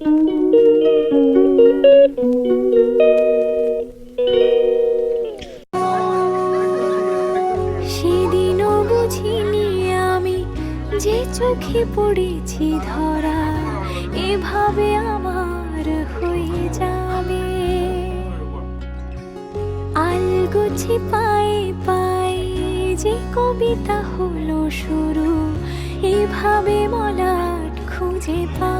সেদিনও বুঝিনি আমি যে চোখে পড়েছি ধরা, এভাবে আমার হয়ে যাবে। আলগোছে পায়ে পায়ে যে কবিতা হলো শুরু, এভাবে মলাট খুঁজে পাবে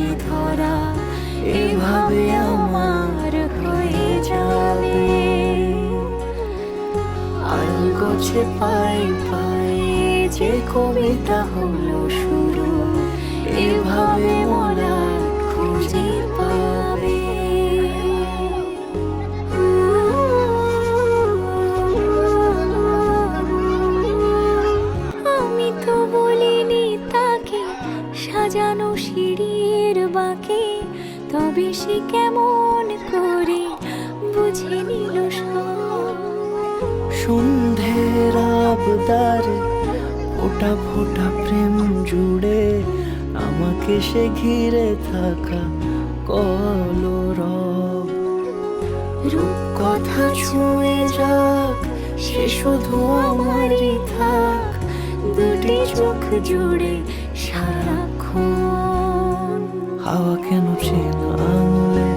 পড়েছি ধরা, এভাবে আমার হয়ে যাবে। আলগোছে পাই পাই যে কবিতা হলো শুরু, এভাবে মোরা ফোটা প্রেম জুড়ে আমাকে সে ঘিরে থাকা কলরব। রূপ কথা ছুঁয়ে যাক, সে শুধু আমারই থাক। দুটি চোখ জুড়ে সারাক্ষণ। হাওয়া কেন চেন আঙুলে?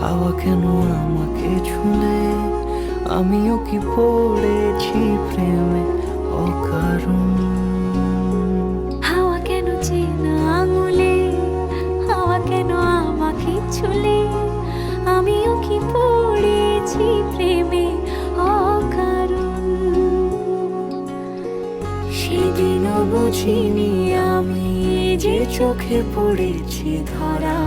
হাওয়া কেন আমাকে ছুলে? আমিও কি পড়েছি প্রেমে অকারণ? চোখে পড়েছি ধরা,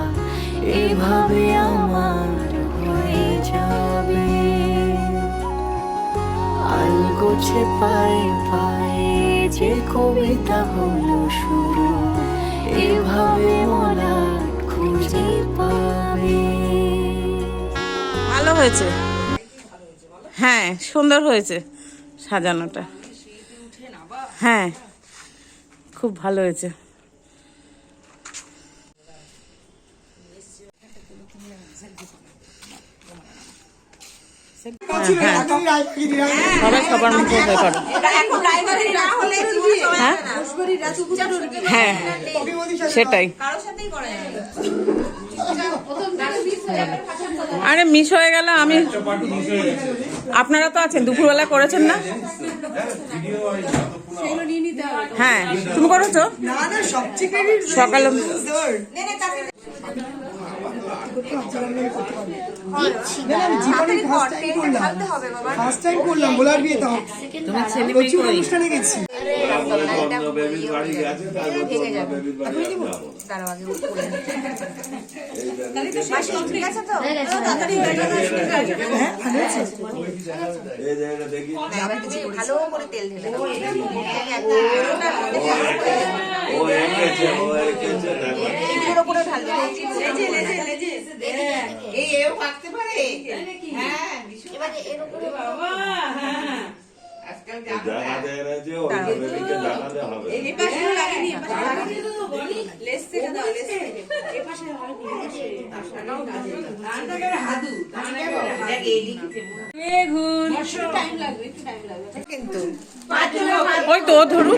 এভাবে আমার হয়ে যাবে। আলগোছে পায়ে পায়ে যে কবিতা হলো শুরু, এভাবে মোরা খুঁজে পাবে। ভালো হয়েছে? হ্যাঁ সুন্দর হয়েছে সাজানোটা। হ্যাঁ খুব ভালো হয়েছে। হ্যাঁ হ্যাঁ সেটাই আরে মিস হয়ে গেল, আমি আপনারা তো আছেন, দুপুরবেলা করেছেন না? হ্যাঁ তুমি করেছ? সকালে ফার্স্ট টাইম করলাম। বলার বিয়ে তো। তোমার প্রচুর অনুষ্ঠানে গেছি। বেবির গাড়ি গেছে তারপর বেবির বাড়ি যাব। এই জায়গাটা দেখি। ভালো করে তেল ঢেলে দাও। ও এঁকেছে ও এঁকেছে দেখো এগুলোর উপরে ঢালবে এবারে এর উপরে জানাতে এনেছে ওই তো ধরুন।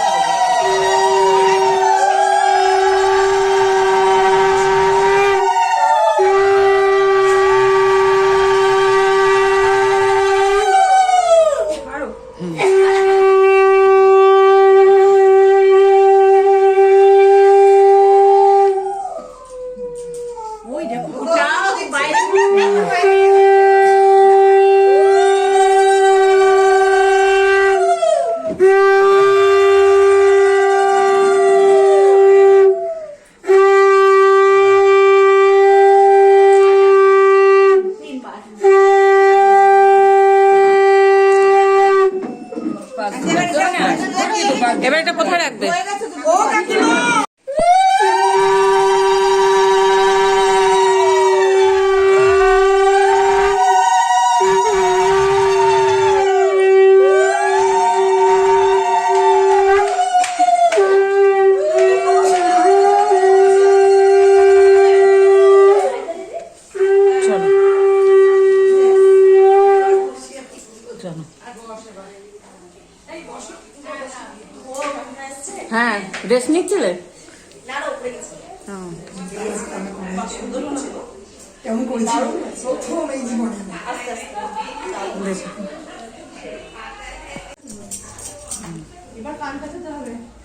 রেস্ট নিচ্ছিলে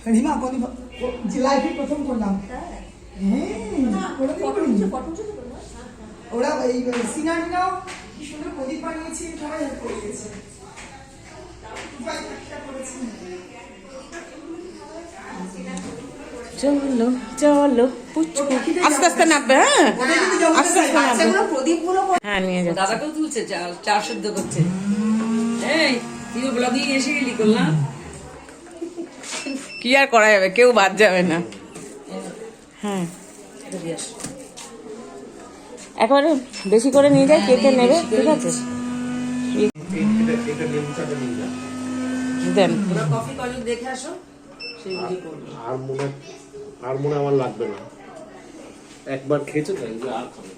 রিমা প্রথম করলাম ওরা এই কি সুন্দর প্রদীপ বানিয়েছে সবাই হেল্প করে দিয়েছে চলো চলো পুচকু। আস্তে আস্তে নামবে হ্যাঁ? আস্তে আস্তে নামবে। প্রদীপগুলো হ্যাঁ নিয়ে যাও দাদাকেও তুলছে চাল শুদ্ধ করছে। এই তুইও ব্লগিং এসে গেলি করলাম। কি আর করা যাবে? কেউ বাদ যাবে না। হ্যাঁ। একবারে বেশি করে নিয়ে যায় কে কে নেবে ঠিক আছে? দেন। কফি কলেজ দেখে আসো সেই বুঝে করবে। আর মনে আর মনে আমার লাগবে না। একবার খেয়েছো তাই? যে আর খাবে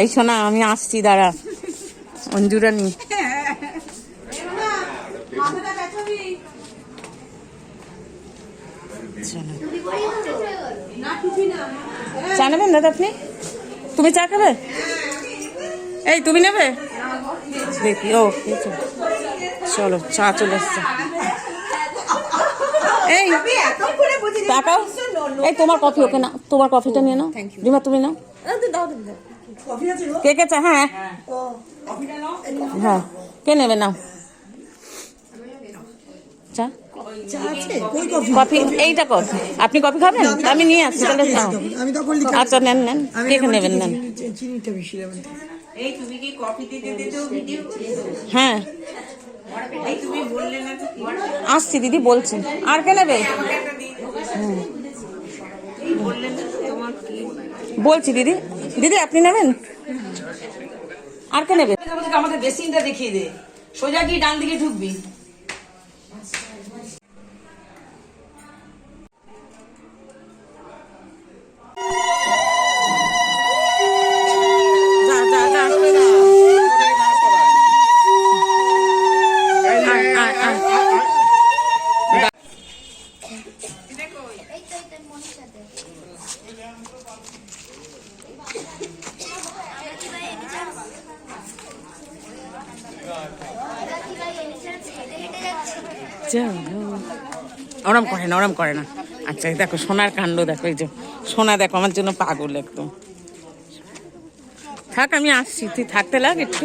এই শোনা, আমি আসছি, দাঁড়া। অঞ্জুরা নি। চা নেবেন দাদা আপনি? তুমি চা খাবে? এই, তুমি নেবে? দেখি, ও চলো, চা চলে এসছে। এই, টাকাও এই তোমার কফি ওকে না তোমার কফিটা নিয়ে নাও। রিমা তুমি নাও। কে কে চা হ্যাঁ। নাও। হ্যাঁ। কে নেবে? নাও। চা? চা আছে? কই কফি এইটা কফি। আপনি কফি খাবেন? আমি নিয়ে আসছি তাহলে আচ্ছা নেন নেন। কে কে নেবেন নেন। চিনি- চিনিটা বেশি নেবেন এই তুমি কি কফি দিতে দিতেও ভিডিও হ্যাঁ? আসছি দিদি বলছি। আর কে নেবে? হুম। বলছি, দিদি। দিদি, আপনি নেবেন? আর কে নেবেন আমাদের বেসিনটা দেখিয়ে দে। সোজা কি ডান দিকে ঢুকবি? ওরম করে না। আচ্ছা এই দেখো সোনার কাণ্ড দেখো এই যে। সোনা দেখো আমার জন্য পাগল একদম। থাক আমি আসছি। তুই থাকতে লাগ একটু।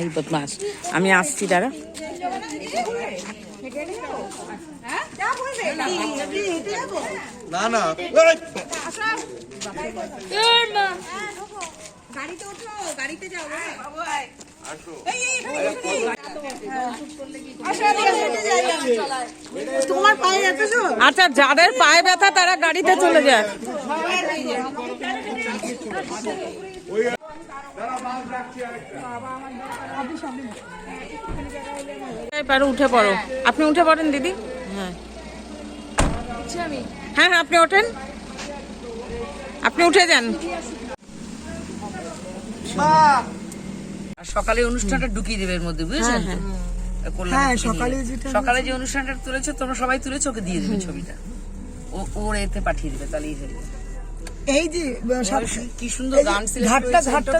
এই বদমাস আমি আসছি দাঁড়া। না না। গাড়িতে ওঠো গাড়িতে যাও এত জোর আচ্ছা যাদের পায়ে ব্যথা, তারা গাড়িতে চলে যায়। উঠে পড়ো। আপনি উঠে পড়েন, দিদি? হ্যাঁ হ্যাঁ হ্যাঁ আপনি ওঠেন। আপনি উঠে যান। আর সকালে অনুষ্ঠানটা ঢুকিয়ে দেবে এর মধ্যে বুঝেছেন? হ্যাঁ, সকালে যেটা সকালে যে অনুষ্ঠানটা তুলেছো তোমরা সবাই তুলেছো ওকে দিয়ে দেবে ছবিটা। ও ওর এতে পাঠিয়ে দেবে তাহলেই হয়ে যাবে। এই যে কি সুন্দর গান ঘাটটা ঘাটটা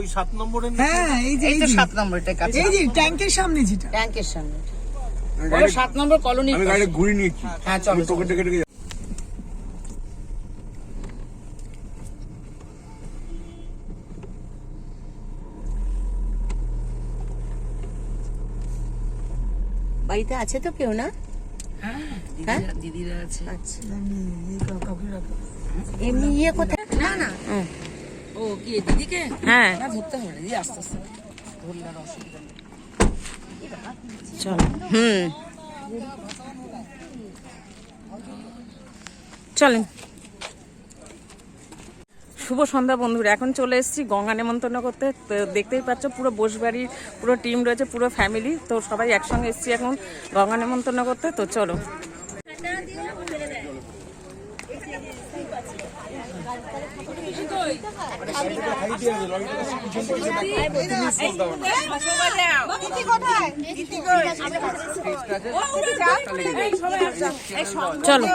ওই সাত নম্বরে হ্যাঁ এই যে এই তো নম্বরটা কাছে। এই যে ট্যাঙ্কের সামনে যেটা। ব্যাংকের সামনে। সাত নম্বর কলোনি আমি গাড়ি ঘুরে নিয়েছি। হ্যাঁ চলো বাড়িতে আছে তো কেউ না? হ্যাঁ দিদিরা আছে। এমনি ইয়ে কোথায়? না না। ও কি দিদিকে? হ্যাঁ। না ধরতে হবে না দিদি আস্তে আস্তে। ধরলে আর অসুবিধা নেই। চলো। হুম। চলেন। শুভ সন্ধ্যা বন্ধুরা। এখন চলে এসেছি গঙ্গা নেমন্তন্ন করতে। তো দেখতেই পাচ্ছ পুরো বসবাড়ির পুরো টিম রয়েছে পুরো ফ্যামিলি তো সবাই একসঙ্গে এসেছি এখন গঙ্গা নেমন্তন্ন করতে। তো চলো। চলো।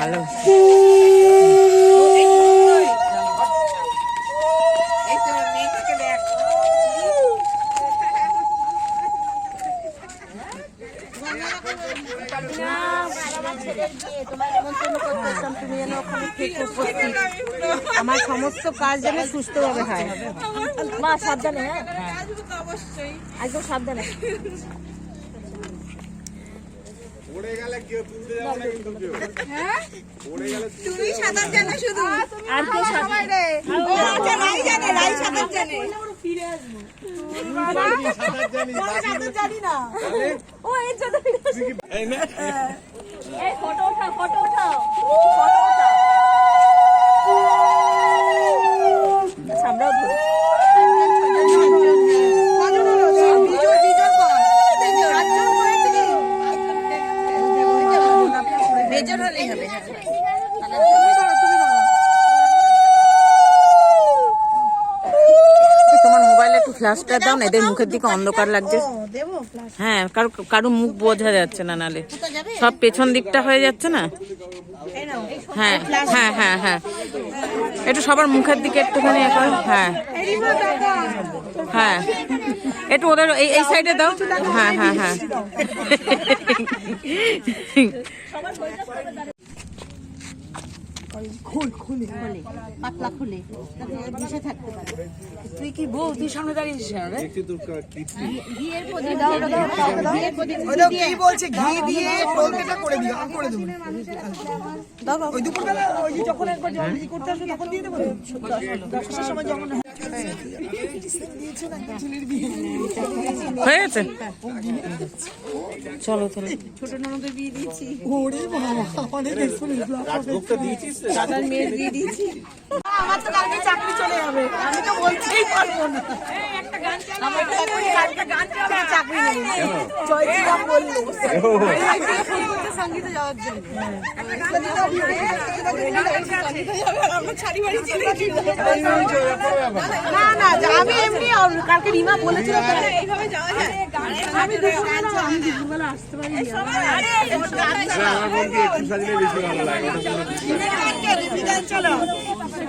Hello. আমার সমস্ত কাজ যেন সুস্থভাবে হয়। মা সাবধানে হ্যাঁ? একদম সাবধানে। তোমার মোবাইলে একটু ফ্ল্যাশটা দাও না এদের মুখের দিকে অন্ধকার লাগছে। হ্যাঁ কারও কারও মুখ বোঝা যাচ্ছে না নালে। সব পেছন দিকটা হয়ে যাচ্ছে না? হ্যাঁ হ্যাঁ হ্যাঁ হ্যাঁ। একটু সবার মুখের দিকে একটুখানি এখন। হ্যাঁ। হ্যাঁ। একটু ওদের এই এই সাইডে দাও। হ্যাঁ হ্যাঁ হ্যাঁ। পাতলা খুলে। দিশে থাকতে পারে। তুই কি বউ? তুই সামনে দাঁড়িয়েছিস ঘিয়ের প্রদীপ দাও ঘিয়ের প্রদীপ কি বলছে? ঘি দিয়ে টোলকেটা করে দিও আমি করে দেবো। ওই দুপুরবেলা ওই যখন একবার জল করতে আসবে তখন দিয়ে দেবো। দশটার সময় যখন হয়ে গেছে চলো চলো ওরে বাবা অনেক এক্সপিরিয়েন্স আমার তো কালকে চাকরি চলে যাবে আমি তো বলতেই পারব না আমার তো এখনই কালকে চাকরি নেই জয় শ্রীরাম বলল সঙ্গীতে যাওয়ার জন্য না না আমি এমনি কালকে রিমা বলেছিল এইভাবে যাওয়া যায় আমি দুপুরবেলা আসতে পারি আমার বোনকে একটু সাজলে বেশি ভালো লাগে কোনো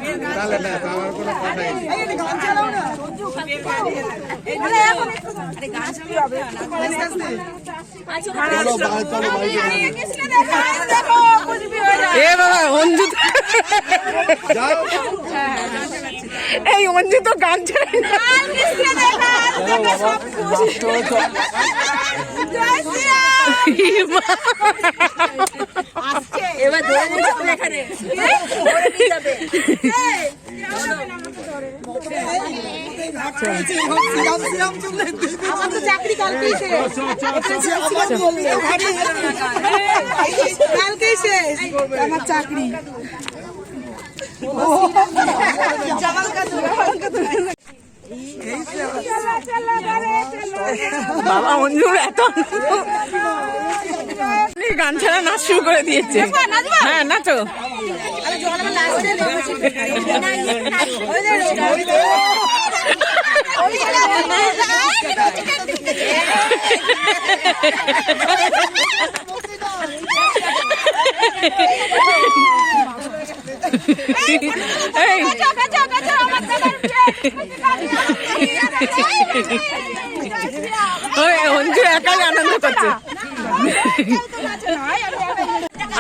তাহলে না আমার কোনো এ বাবা এই অঞ্জু তো গান ছাড়ে না। এবার ধরে এখানে। নিয়ে যাবে চাকরি কালকেই শেষ কালকেই শেষ। আমার চাকরি। বাবা অঞ্জুর এত গান ছাড়া নাচ শুরু করে দিয়েছে। হ্যাঁ নাচো। এই ওই অঞ্জু একাই আনন্দ করছে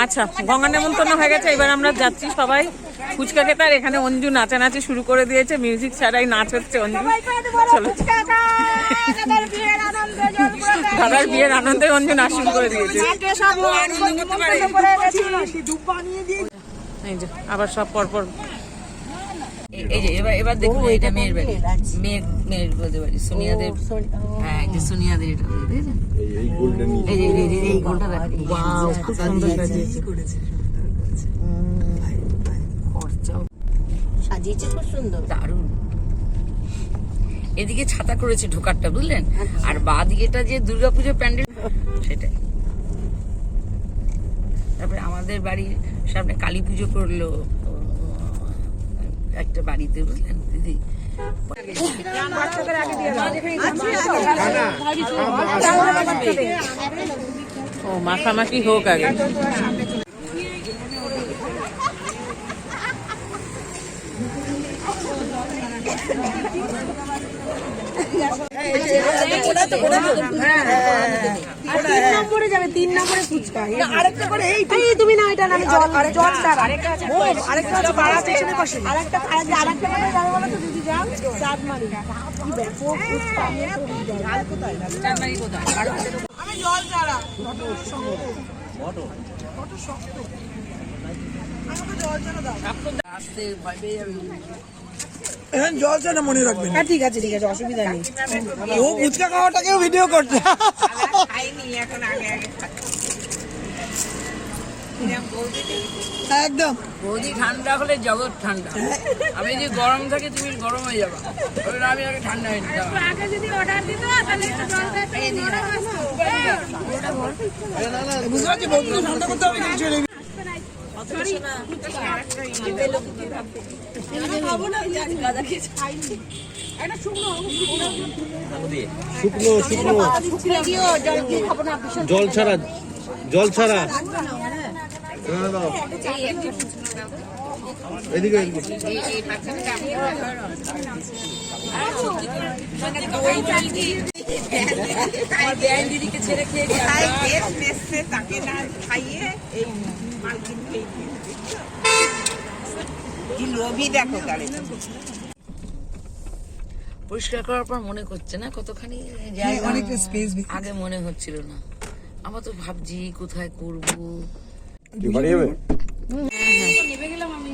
আচ্ছা গঙ্গা নেমন্তন্ন হয়ে গেছে, এবার আমরা যাচ্ছি সবাই ফুচকা খেতে, আর এখানে অঞ্জু নাচানাচি শুরু করে দিয়েছে, মিউজিক ছাড়াই নাচ হচ্ছে অঞ্জু। চলো। দাদার বিয়ের আনন্দে অঞ্জু নাচ শুরু করে দিয়েছে। এই যে, আবার সব পরপর এই- যে এবার এবার দেখুন এটা মেয়ের বাড়ি। মেয়ের মেয়ের বলতে পারি সোনিয়াদের হ্যাঁ এই যে সোনিয়াদের এটা দেখেছেন? এই গোল্ডেন এই যে এই যে- এই গোলটা ওয়াও খুব সুন্দর সাজিয়েছে। সাজিয়েছে। খুব সুন্দর। দারুণ। এদিকে ছাতা করেছে ঢোকারটা বুঝলেন? আর বা দিকেটা যে দুর্গাপুজো প্যান্ডেল সেটাই। তারপরে আমাদের বাড়ির সামনে কালী পুজো করল একটা বাড়িতে বুঝলেন দিদি। ও মাখামাখি হোক আগে। আমি জল ছাড়া আসতে ভয় পেয়ে যাবে এখন জল ছাড়া মনে রাখবেন। হ্যাঁ ঠিক আছে ঠিক আছে অসুবিধা নেই। ও ফুচকা খাওয়াটাকেও ভিডিও করছে। খাইনি এখন আগে আগে একদম। বৌদি ঠান্ডা হলে জগৎ ঠান্ডা। আমি যদি গরম থাকে তুমি গরম হয়ে যাবা। আমি আগে ঠান্ডা হয়ে যেতাম। বুঝতে পারছি বন্ধু ঠান্ডা করতে হবে। শুকনো শুকনো জল ছাড়া জল ছাড়া। না, না, এদিকে এদিকে। আমার বেআইন দিদিকে পরিষ্কার করার পর মনে করছে না কতখানি অনেকটা স্পেস আগে মনে হচ্ছিল না। আমার তো ভাবছি কোথায় করব। নেমে গেলাম যাবে?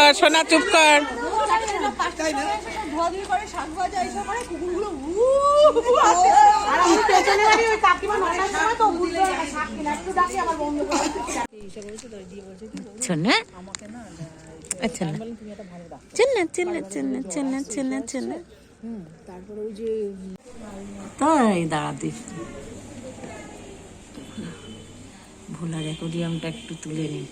আমার বন্ধ করে। সোনা আচ্ছা ভোলার একটু তুলে নিই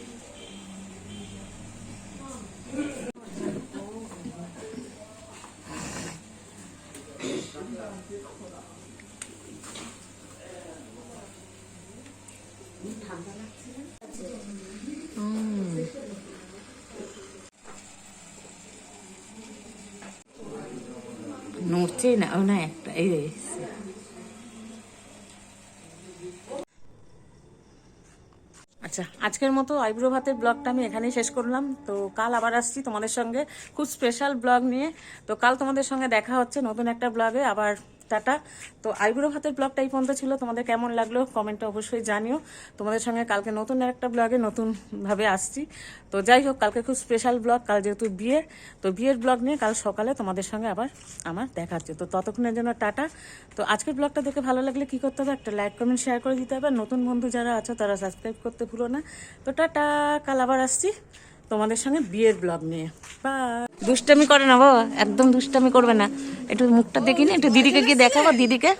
না, ও না একটা, এই আচ্ছা আজকের মতো আইব্রো ভাতের ব্লগটা আমি এখানেই শেষ করলাম। তো কাল আবার আসছি তোমাদের সঙ্গে, খুব স্পেশাল ব্লগ নিয়ে। তো কাল তোমাদের সঙ্গে দেখা হচ্ছে নতুন একটা ব্লগে, আবার টাটা তো আইব্রো ভাতের ব্লগটা এই পর্যন্ত ছিল। তোমাদের কেমন লাগল কমেন্টে অবশ্যই জানিও। তোমাদের সঙ্গে কালকে নতুন একটা ব্লগে নতুনভাবে আসছি। তো যাই হোক, কালকে খুব স্পেশাল ব্লগ কাল যেহেতু বিয়ে তো বিয়ের ব্লগ নিয়ে কাল সকালে তোমাদের সঙ্গে আবার আমার দেখা হচ্ছে। তো ততক্ষণের জন্য টাটা। তো আজকের ব্লগটা দেখে ভালো লাগলে কি করতে হবে একটা লাইক কমেন্ট শেয়ার করে দিতে হবে। নতুন বন্ধু যারা আছো, তারা সাবস্ক্রাইব করতে ভুলো না। তো টাটা, কাল আবার আসছি। তোমাদের সঙ্গে বিয়ের ব্লগ নিয়ে। বা দুষ্টামি করে না বাবা একদম দুষ্টামি করবে না। একটু মুখটা দেখিনি একটু দিদিকে গিয়ে দেখাবো, দিদিকে।